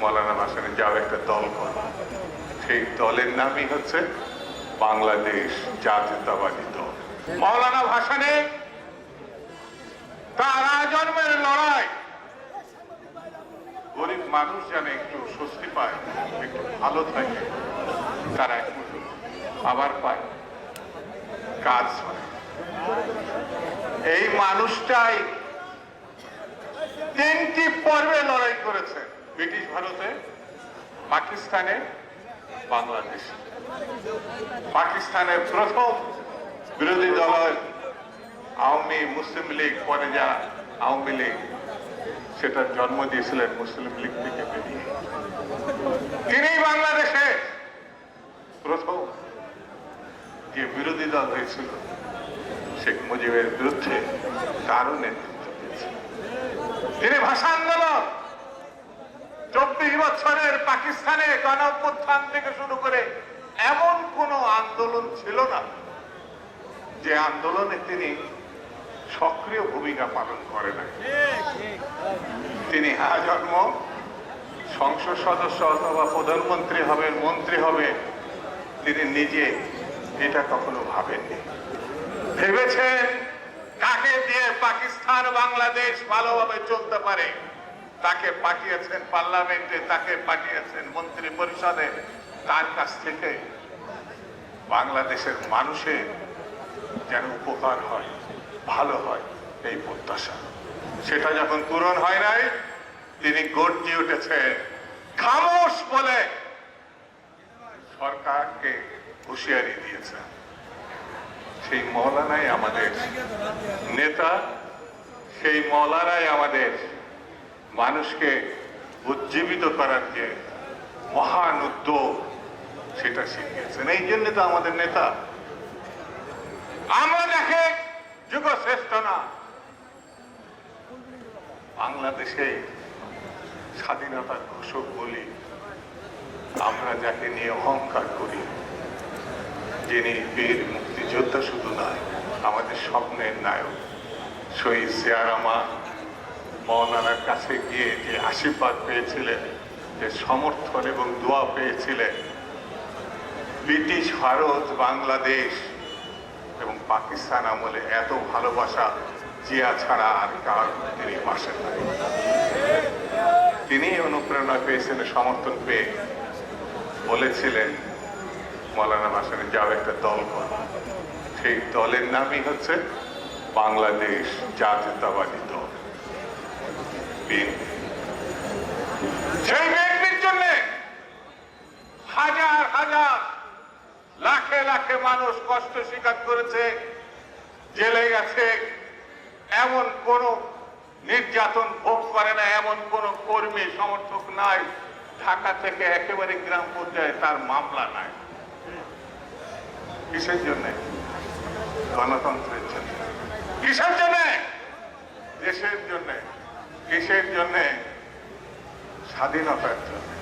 মৌলানা ভাসানের যাও একটা দল কর। সেই দলের নামই হচ্ছে বাংলাদেশ জাতীয়তাবাদী দল। মৌলানা ভাসানে, তার আজন্মের লড়াই। গরিব মানুষ যেন একটু স্বস্তি পায়, একটু ভালো থাকে, তারা একটু আবার পায়, কাজ হয়। এই মানুষটাই তিনটি পর্বে লড়াই করেছে। ব্রিটিশ ভারতে, পাকিস্তানে, বাংলাদেশ। পাকিস্তানের প্রথম বিরোধী দলের আওয়ামী মুসলিম লীগ, পরে যা আওয়ামী লীগ, সেটার জন্ম দিয়েছিলেন মুসলিম লীগ থেকে বেরিয়ে। তিনি বাংলাদেশে প্রথম যে বিরোধী দল হয়েছিল, শেখ মুজিবের বিরুদ্ধে তারও নেতৃত্ব দিয়েছিলেন। তিনি ভাষা আন্দোলন চব্বিশ বছরের পাকিস্তানে গণ থেকে শুরু করে এমন কোন আন্দোলন ছিল না যে আন্দোলনে তিনি সক্রিয় ভূমিকা পালন করে নাই। তিনি আজন্ম সংসদ সদস্য অথবা প্রধানমন্ত্রী হবেন, মন্ত্রী হবে তিনি নিজে এটা কখনো ভাবেননি। ভেবেছেন কাকে দিয়ে পাকিস্তান বাংলাদেশ ভালোভাবে চলতে পারে? তাকে পাঠিয়েছেন পার্লামেন্টে, তাকে পাঠিয়েছেন মন্ত্রী পরিষদে তার কাছ থেকে বাংলাদেশের মানুষের যেন উপকার হয়, ভালো হয়, এই প্রত্যাশা। সেটা যখন পূরণ হয় নাই, তিনি গর্জে উঠেছেন, খামোশ বলে সরকারকে হুঁশিয়ারি দিয়েছেন। সেই মৌলানাই আমাদের নেতা, সেই মৌলানাই আমাদের মানুষকে উজ্জীবিত করার যে মহান উদ্যোগ, সেটা শিখিয়েছেন। এই জন্য তো আমাদের নেতা। আমরা দেখে যুগ শ্রেষ্ঠ না। বাংলাদেশে স্বাধীনতার ঘোষক বলি, আমরা যাকে নিয়ে অহংকার করি, যিনি বীর মুক্তিযোদ্ধা শুধু নয়, আমাদের স্বপ্নের নায়ক শহীদ সিয়ারামা মৌলানার কাছে গিয়ে যে আশীর্বাদ পেয়েছিলেন, যে সমর্থন এবং দোয়া পেয়েছিলেন, ব্রিটিশ ভারত, বাংলাদেশ এবং পাকিস্তান আমলে এত ভালোবাসা জিয়া ছাড়া আর কার তিনি পাশে নাই। তিনি অনুপ্রেরণা পেয়েছিলেন সমর্থন পেয়ে বলেছিলেন মৌলানা ভাসানে যাও একটা দল কর। সেই দলের নামই হচ্ছে বাংলাদেশ জাতীয়তাবাদী দল। সেই বিএনপির জন্য হাজার হাজার লাখে লাখে মানুষ কষ্ট স্বীকার করেছে, জেলে গেছে, এমন কোন নির্যাতন ভোগ করে না, এমন কোন কর্মী সমর্থক নাই, ঢাকা থেকে একেবারে গ্রাম পর্যায়ে তার মামলা নাই। কিসের জন্য? গণতন্ত্রের জন্য। কিসের জন্য? দেশের জন্য। কিসের জন্য? স্বাধীনতার জন্য।